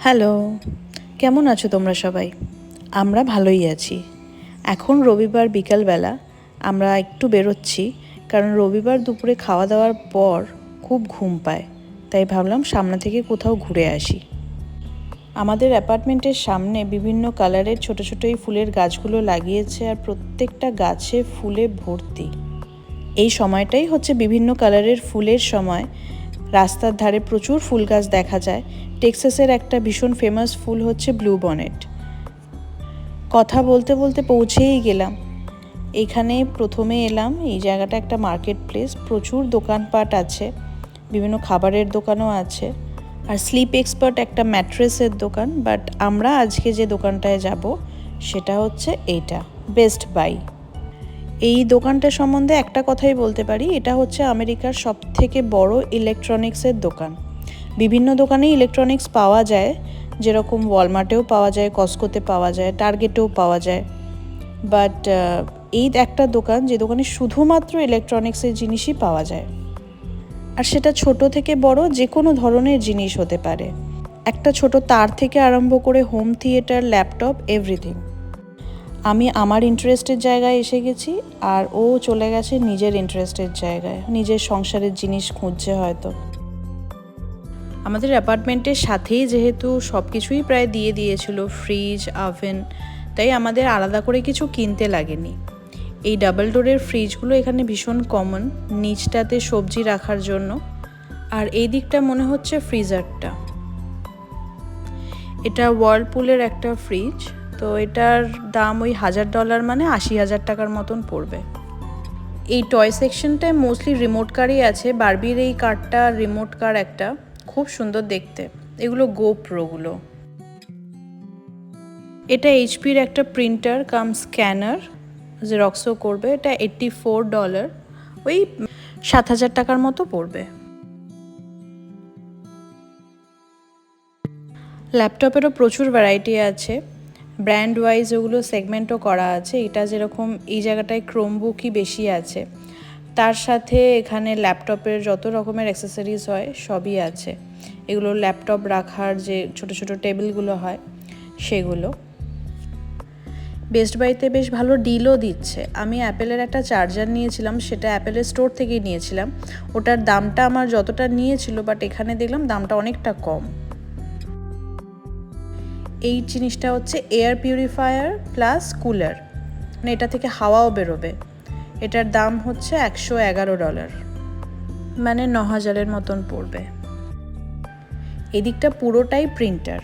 Hello, কেমন আছো তোমরা সবাই? আমরা ভালোই আছি। এখন রবিবার বিকালবেলা, আমরা একটু বেরোচ্ছি, কারণ রবিবার দুপুরে খাওয়া দাওয়ার পর খুব ঘুম পায়, তাই ভাবলাম সামনে থেকে কোথাও ঘুরে আসি। আমাদের অ্যাপার্টমেন্টের সামনে বিভিন্ন কালারের ছোট ছোট এই ফুলের গাছগুলো লাগিয়েছে আর প্রত্যেকটা গাছে ফুলে ভর্তি। এই সময়টাই হচ্ছে বিভিন্ন কালারের ফুলের সময় রাস্তার ধারে প্রচুর ফুল গাছ দেখা যায়। টেক্সাসের একটা ভীষণ ফেমাস ফুল হচ্ছে ব্লু বনেট। কথা বলতে বলতে পৌঁছেই গেলাম। এখানে প্রথমে এলাম, এই জায়গাটা একটা মার্কেট প্লেস প্রচুর দোকানপাট আছে, বিভিন্ন খাবারের দোকানও আছে, আর স্লিপ এক্সপার্ট একটা ম্যাট্রেসের দোকান বাট আমরা আজকে যে দোকানটায় যাব, সেটা হচ্ছে এইটা বেস্ট বাই এই দোকানটা সম্বন্ধে একটা কথাই বলতে পারি, এটা হচ্ছে আমেরিকার সব থেকে বড় ইলেকট্রনিক্সের দোকান। বিভিন্ন দোকানেই ইলেকট্রনিক্স পাওয়া যায়, যেরকম ওয়ালমার্টেও পাওয়া যায় কস্কোতে পাওয়া যায় টার্গেটেও পাওয়া যায়। বাট এই একটা দোকান, যে দোকানে শুধুমাত্র ইলেকট্রনিক্সের জিনিসই পাওয়া যায়। আর সেটা ছোট থেকে বড় যে কোনো ধরনের জিনিস হতে পারে। একটা ছোট তার থেকে আরম্ভ করে হোম থিয়েটার ল্যাপটপ এভরিথিং আমি আমার ইন্টারেস্টের জায়গায় এসে গেছি আর ও চলে গেছে নিজের ইন্টারেস্টের জায়গায়। নিজের সংসারের জিনিস খুঁজছে হয়তো। আমাদের অ্যাপার্টমেন্টের সাথেই যেহেতু সব কিছুই প্রায় দিয়ে দিয়েছিল ফ্রিজ আভেন তাই আমাদের আলাদা করে কিছু কিনতে লাগেনি। এই ডাবল ডোরের ফ্রিজগুলো এখানে ভীষণ কমন নিচটাতে সবজি রাখার জন্য, আর এই দিকটা মনে হচ্ছে ফ্রিজারটা এটা ওয়ার্লপুলের একটা ফ্রিজ তো এটার দাম ওই হাজার ডলার মানে আশি হাজার টাকার মতন পড়বে। এই টয় সেকশনটায় মোস্টলি রিমোট কারই আছে। বারবির এই কারটা রিমোট কার একটা। খুব সুন্দর দেখতে। এগুলো গোপ্রোগুলো এটা এইচপির একটা প্রিন্টার কাম স্ক্যানার জেরক্সও করবে। এটা এইট্টি ফোর ডলার ওই সাত হাজার টাকার মতো পড়বে। ল্যাপটপেরও প্রচুর ভ্যারাইটি আছে। ব্র্যান্ড ওয়াইজ ওগুলো সেগমেন্টও করা আছে। এটা যেরকম এই জায়গাটায় ক্রোমবুকই বেশি আছে। তার সাথে এখানে ল্যাপটপের যত রকমের অ্যাক্সেসরিজ হয়, সবই আছে। এগুলো ল্যাপটপ রাখার যে ছোট ছোট টেবিলগুলো হয়, সেগুলো। বেস্ট বাইতে বেশ ভালো ডিলও দিচ্ছে। আমি অ্যাপেলের একটা চার্জার নিয়েছিলাম, সেটা অ্যাপেলের স্টোর থেকেই নিয়েছিলাম। ওটার দামটা আমার যতটা নিয়েছিল বাট এখানে দেখলাম দামটা অনেকটা কম। এই জিনিসটা হচ্ছে এয়ার পিউরিফায়ার প্লাস কুলার মানে এটা থেকে হাওয়াও বেরোবে। এটার দাম হচ্ছে একশো এগারো ডলার মানে ন হাজারের মতন পড়বে। এদিকটা পুরোটাই প্রিন্টার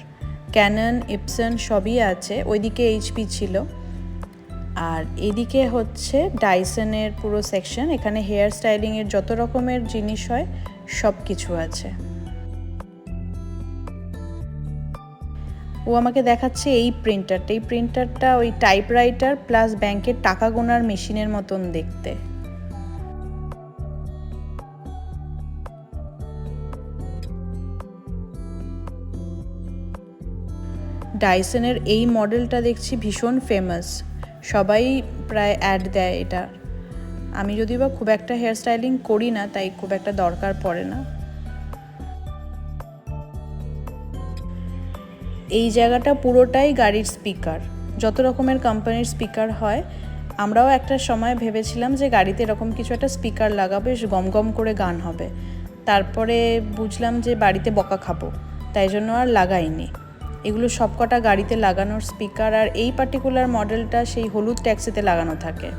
ক্যানন ইপসন সবই আছে। ওইদিকে এইচপি ছিল। আর এদিকে হচ্ছে ডাইসনের পুরো সেকশন এখানে হেয়ার স্টাইলিংয়ের যত রকমের জিনিস হয় সব কিছু আছে। ও আমাকে দেখাচ্ছে এই প্রিন্টারটা এই প্রিন্টারটা ওই টাইপরাইটার প্লাস ব্যাংকের টাকা গোনার মেশিনের মতন দেখতে। ডাইসনের এই মডেলটা দেখছি ভীষণ ফেমাস সবাই প্রায় অ্যাড দেয় এটা। আমি যদি বা খুব একটা হেয়ার স্টাইলিং করি না, তাই খুব একটা দরকার পড়ে না। এই জায়গাটা পুরোটাই গাড়ির স্পিকার। যত রকমের কোম্পানির স্পিকার হয়, আমরাও একটা সময় ভেবেছিলাম যে গাড়িতে এরকম কিছু একটা স্পিকার লাগাবো গম গম করে গান হবে। তারপরে বুঝলাম যে বাড়িতে বকা খাব, তাই জন্য আর লাগাইনি। এগুলো সবকটা গাড়িতে লাগানোর স্পিকার আর এই পার্টিকুলার মডেলটা সেই হলুদ ট্যাক্সিতে লাগানো থাকে।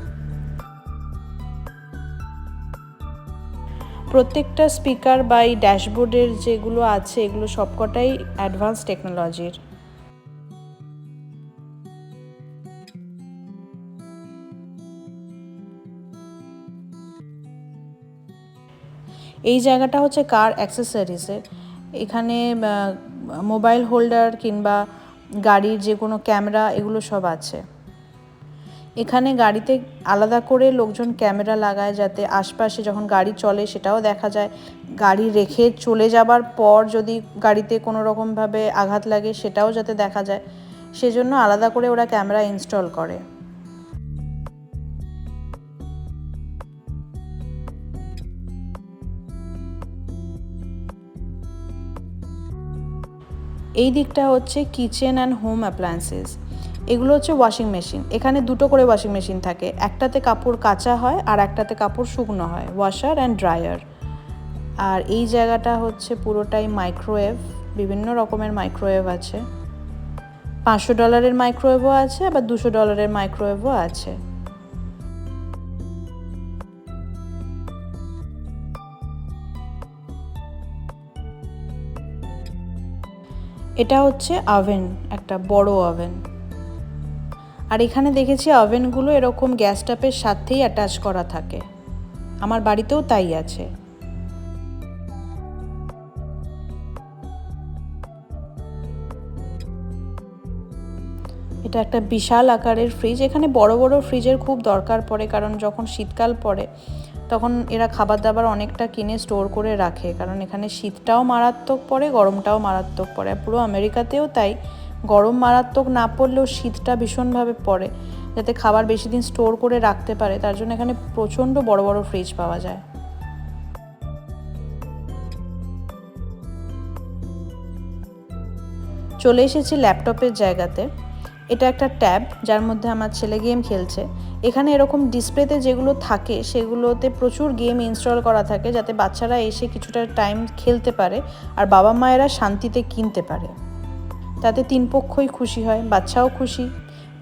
প্রত্যেকটা স্পিকার বা এই ড্যাশবোর্ডের যেগুলো আছে, এগুলো সবকটাই অ্যাডভান্স টেকনোলজির এই জায়গাটা হচ্ছে কার অ্যাক্সেসরিজের এখানে মোবাইল হোল্ডার কিংবা গাড়ির যে কোনো ক্যামেরা এগুলো সব আছে। এখানে গাড়িতে আলাদা করে লোকজন ক্যামেরা লাগায় যাতে আশপাশে যখন গাড়ি চলে সেটাও দেখা যায়। গাড়ি রেখে চলে যাবার পর যদি গাড়িতে কোনো রকমভাবে আঘাত লাগে সেটাও যাতে দেখা যায়। সেজন্য আলাদা করে ওরা ক্যামেরা ইনস্টল করে। এই দিকটা হচ্ছে কিচেন অ্যান্ড হোম অ্যাপ্লায়েন্সেস। এগুলো হচ্ছে ওয়াশিং মেশিন। এখানে দুটো করে ওয়াশিং মেশিন থাকে। একটাতে কাপড় কাচা হয় আর একটাতে কাপড় শুকনো হয় ওয়াশার অ্যান্ড ড্রায়ার আর এই জায়গাটা হচ্ছে পুরোটাই মাইক্রোওয়েভ বিভিন্ন রকমের মাইক্রোওয়েভ আছে। পাঁচশো ডলারের মাইক্রোওয়েভও আছে আবার দুশো ডলারের মাইক্রোওয়েভও আছে। এটা হচ্ছে ওভেন, একটা বড় ওভেন। আর এখানে দেখেছি ওভেনগুলো এরকম গ্যাস টাপের সাথেই অ্যাটাচ করা থাকে। আমার বাড়িতেও তাই আছে। এটা একটা বিশাল আকারের ফ্রিজ। এখানে বড় বড় ফ্রিজের খুব দরকার পড়ে, কারণ যখন শীতকাল পড়ে তখন এরা খাবার দাবার অনেকটা কিনে স্টোর করে রাখে। কারণ এখানে শীতটাও মারাত্মক পড়ে, গরমটাও মারাত্মক পড়ে। পুরো আমেরিকাতেও তাই। গরম মারাত্মক না পড়লেও শীতটা ভীষণভাবে পড়ে, যাতে খাবার বেশি দিন স্টোর করে রাখতে পারে। তার জন্য এখানে প্রচণ্ড বড় বড় ফ্রিজ পাওয়া যায়। চলে এসেছি ল্যাপটপের জায়গাতে। এটা একটা ট্যাব যার মধ্যে আমার ছেলে গেম খেলছে। এখানে এরকম ডিসপ্লেতে যেগুলো থাকে, সেগুলোতে প্রচুর গেম ইনস্টল করা থাকে যাতে বাচ্চারা এসে কিছুটা টাইম খেলতে পারে আর বাবা মায়েরা শান্তিতে কিনতে পারে। তাতে তিন পক্ষই খুশি হয়, বাচ্চাও খুশি,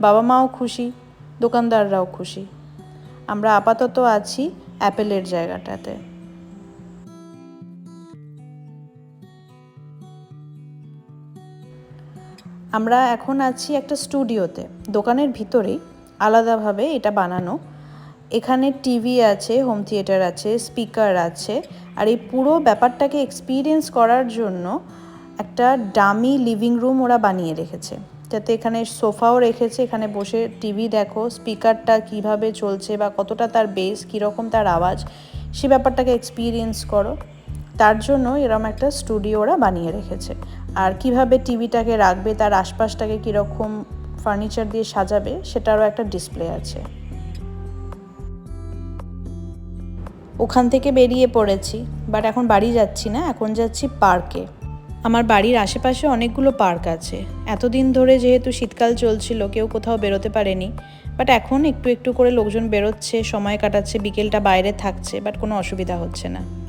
বাবা মাও খুশি, দোকানদাররাও খুশি। আমরা আপাতত আছি অ্যাপেলের জায়গাটাতে। আমরা এখন আছি একটা স্টুডিওতে। দোকানের ভিতরেই আলাদাভাবে এটা বানানো। এখানে টিভি আছে, হোম থিয়েটার আছে, স্পিকার আছে। আর এই পুরো ব্যাপারটাকে এক্সপিরিয়েন্স করার জন্য একটা ডামি লিভিং রুম ওরা বানিয়ে রেখেছে। যাতে এখানে সোফাও রেখেছে, এখানে বসে টিভি দেখো, স্পিকারটা কীভাবে চলছে বা কতটা তার বেস, কীরকম তার আওয়াজ, সে ব্যাপারটাকে এক্সপিরিয়েন্স করো। তার জন্য এরম একটা স্টুডিও ওরা বানিয়ে রেখেছে। আর কীভাবে টিভিটাকে রাখবে, তার আশপাশটাকে কীরকম ফার্নিচার দিয়ে সাজাবে, সেটারও একটা ডিসপ্লে আছে। ওখান থেকে বেরিয়ে পড়েছি বাট এখন বাড়ি যাচ্ছি না, এখন যাচ্ছি পার্কে আমার বাড়ির আশেপাশে অনেকগুলো পার্ক আছে। এতদিন ধরে যেহেতু শীতকাল চলছিল, কেউ কোথাও বেরোতে পারেনি বাট এখন একটু একটু করে লোকজন বেরোচ্ছে, সময় কাটাচ্ছে, বিকেলটা বাইরে থাকছে বাট কোনো অসুবিধা হচ্ছে না।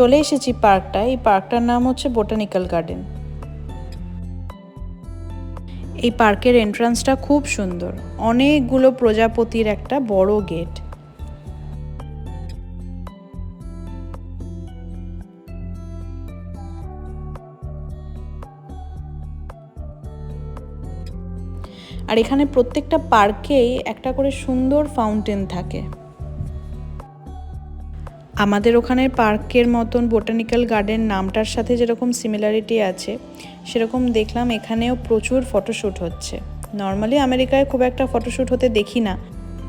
চলে এসেছি পার্কটা। এই পার্কটার নাম হচ্ছে বোটানিক্যাল গার্ডেন। এই পার্কের এন্ট্রান্সটা খুব সুন্দর। অনেকগুলো প্রজাপতির একটা বড় গেট। আর এখানে প্রত্যেকটা পার্কেই একটা করে সুন্দর ফাউন্টেন থাকে। আমাদের ওখানে পার্কের মতন বোটানিক্যাল গার্ডেন নামটার সাথে যেরকম সিমিলারিটি আছে, সেরকম দেখলাম এখানেও প্রচুর ফটোশ্যুট হচ্ছে। নর্মালি আমেরিকায় খুব একটা ফটোশ্যুট হতে দেখি না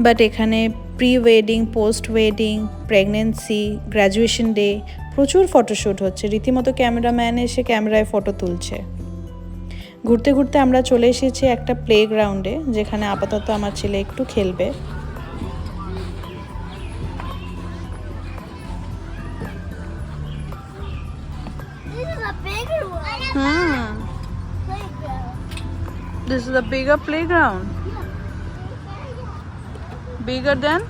বাট এখানে pre wedding post wedding pregnancy graduation day প্রচুর ফটোশ্যুট হচ্ছে। রীতিমতো ক্যামেরাম্যান এসে ক্যামেরায় ফটো তুলছে। ঘুরতে ঘুরতে আমরা চলে এসেছি একটা প্লে গ্রাউন্ডে যেখানে আপাতত আমার ছেলে একটু খেলবে। Hmm. Playground. This is a bigger playground. Bigger than?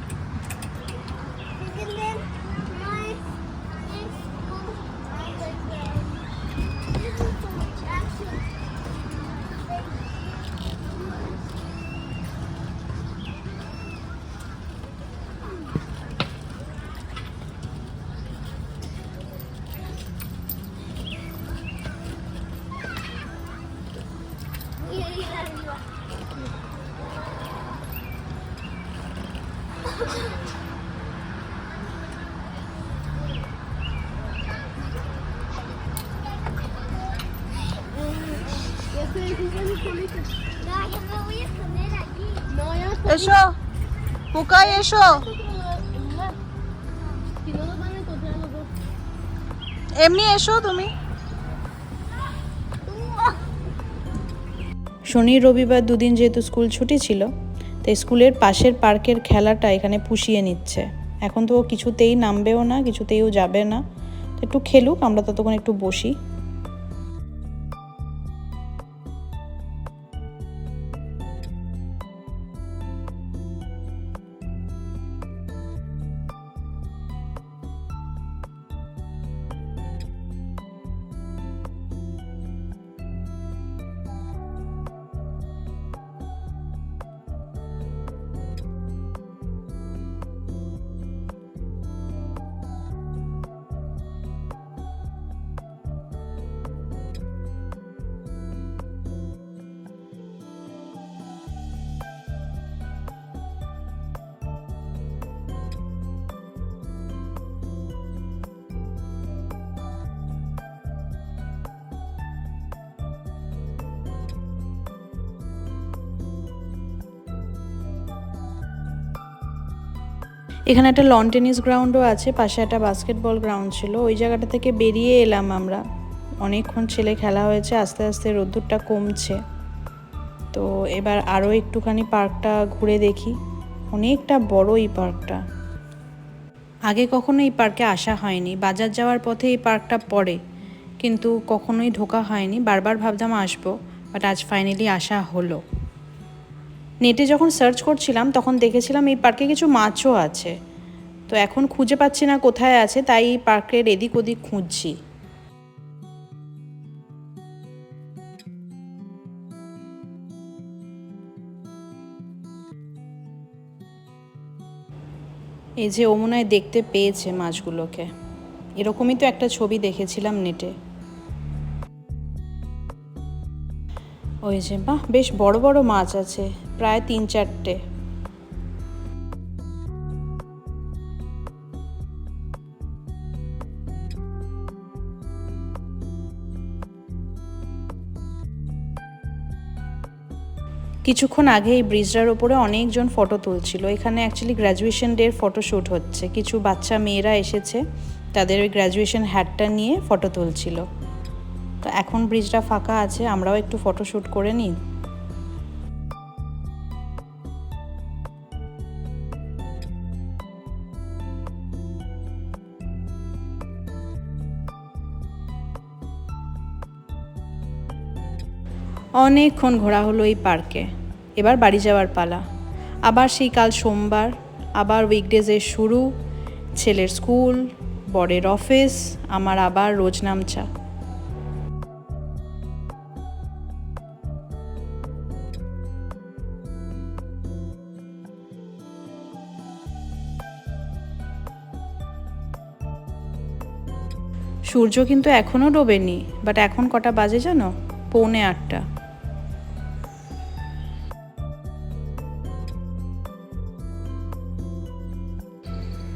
এসো। পোকাই এসো. এমনি এসো তুমি। শনি, রবিবার দুদিন যেহেতু স্কুল ছুটি ছিল, তাই স্কুলের পাশের পার্কের খেলাটা এখানে পুষিয়ে নিচ্ছে। এখন তো ও কিছুতেই নামবেও না, কিছুতেই ও যাবে না। একটু খেলুক, আমরা ততক্ষণ একটু বসি। এখানে একটা লন টেনিস গ্রাউন্ডও আছে, পাশে একটা বাস্কেটবল গ্রাউন্ড ছিল। ওই জায়গাটা থেকে বেরিয়ে এলাম আমরা। অনেকক্ষণ ছেলে খেলা হয়েছে, আস্তে আস্তে রোদ্দুরটা কমছে। তো এবার আরও একটুখানি পার্কটা ঘুরে দেখি। অনেকটা বড় এই পার্কটা আগে কখনো এই পার্কে আসা হয়নি। বাজার যাওয়ার পথে এই পার্কটা পড়ে, কিন্তু কখনোই ঢোকা হয়নি। বারবার ভাবতাম আসব বাট আজ ফাইনালি আসা হলো। নেটে যখন সার্চ করছিলাম, তখন দেখেছিলাম এই পার্কে কিছু মাছও আছে। তো এখন খুঁজে পাচ্ছি না কোথায় আছে, তাই এই পার্কের এদিক ওদিক খুঁজছি। এই যে ও মনে দেখতে পেয়েছে মাছগুলোকে। এরকমই তো একটা ছবি দেখেছিলাম নেটে ওই যে, বাহ, বেশ বড় বড় মাছ আছে, প্রায় তিন চারটে। কিছুক্ষণ আগে এই ব্রিজটার ওপরে অনেকজন ফটো তুলছিল। এখানে অ্যাকচুয়ালি গ্র্যাজুয়েশন ডের ফটোশ্যুট হচ্ছে। কিছু বাচ্চা, মেয়েরা এসেছে, তাদের ওই গ্র্যাজুয়েশন হ্যাটটা নিয়ে ফটো তুলছিল। এখন ব্রিজটা ফাঁকা আছে, আমরাও একটু ফটোশ্যুট করে নিই। অনেকক্ষণ ঘোরা হলো এই পার্কে এবার বাড়ি যাওয়ার পালা। আবার সেই কাল সোমবার, আবার উইকডেজের শুরু, ছেলের স্কুল বরের অফিস আমার আবার রোজ নামচা। সূর্য কিন্তু এখনও ডোবেনি বাট এখন কটা বাজে জানো? পৌনে আটটা।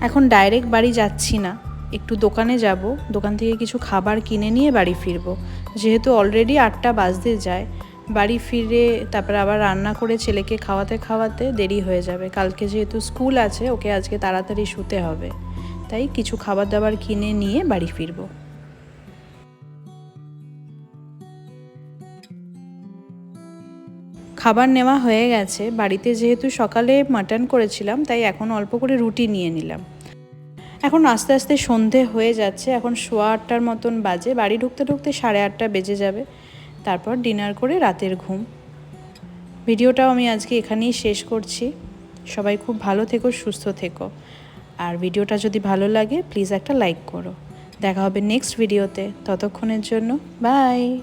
এখন ডাইরেক্ট বাড়ি যাচ্ছি না, একটু দোকানে যাব, দোকান থেকে কিছু খাবার কিনে নিয়ে বাড়ি ফিরবো। যেহেতু অলরেডি আটটা বাজতে যায়, বাড়ি ফিরে তারপরে আবার রান্না করে ছেলেকে খাওয়াতে খাওয়াতে দেরি হয়ে যাবে। কালকে যেহেতু স্কুল আছে, ওকে আজকে তাড়াতাড়ি শুতে হবে। তাই কিছু খাবার দাবার কিনে নিয়ে বাড়ি ফিরবো। খাবার নেওয়া হয়ে গেছে। বাড়িতে যেহেতু সকালে মাটন করেছিলাম, তাই এখন অল্প করে রুটি নিয়ে নিলাম। এখন আস্তে আস্তে সন্ধে হয়ে যাচ্ছে, এখন সোয়া আটটার মতন বাজে। বাড়ি ঢুকতে ঢুকতে সাড়ে আটটা বেজে যাবে। তারপর ডিনার করে রাতের ঘুম। ভিডিওটাও আমি আজকে এখানেই শেষ করছি। সবাই খুব ভালো থেকো, সুস্থ থেকো। আর ভিডিওটা যদি ভালো লাগে, প্লিজ একটা লাইক করো। দেখা হবে নেক্সট ভিডিওতে। ততক্ষণের জন্য, বাই!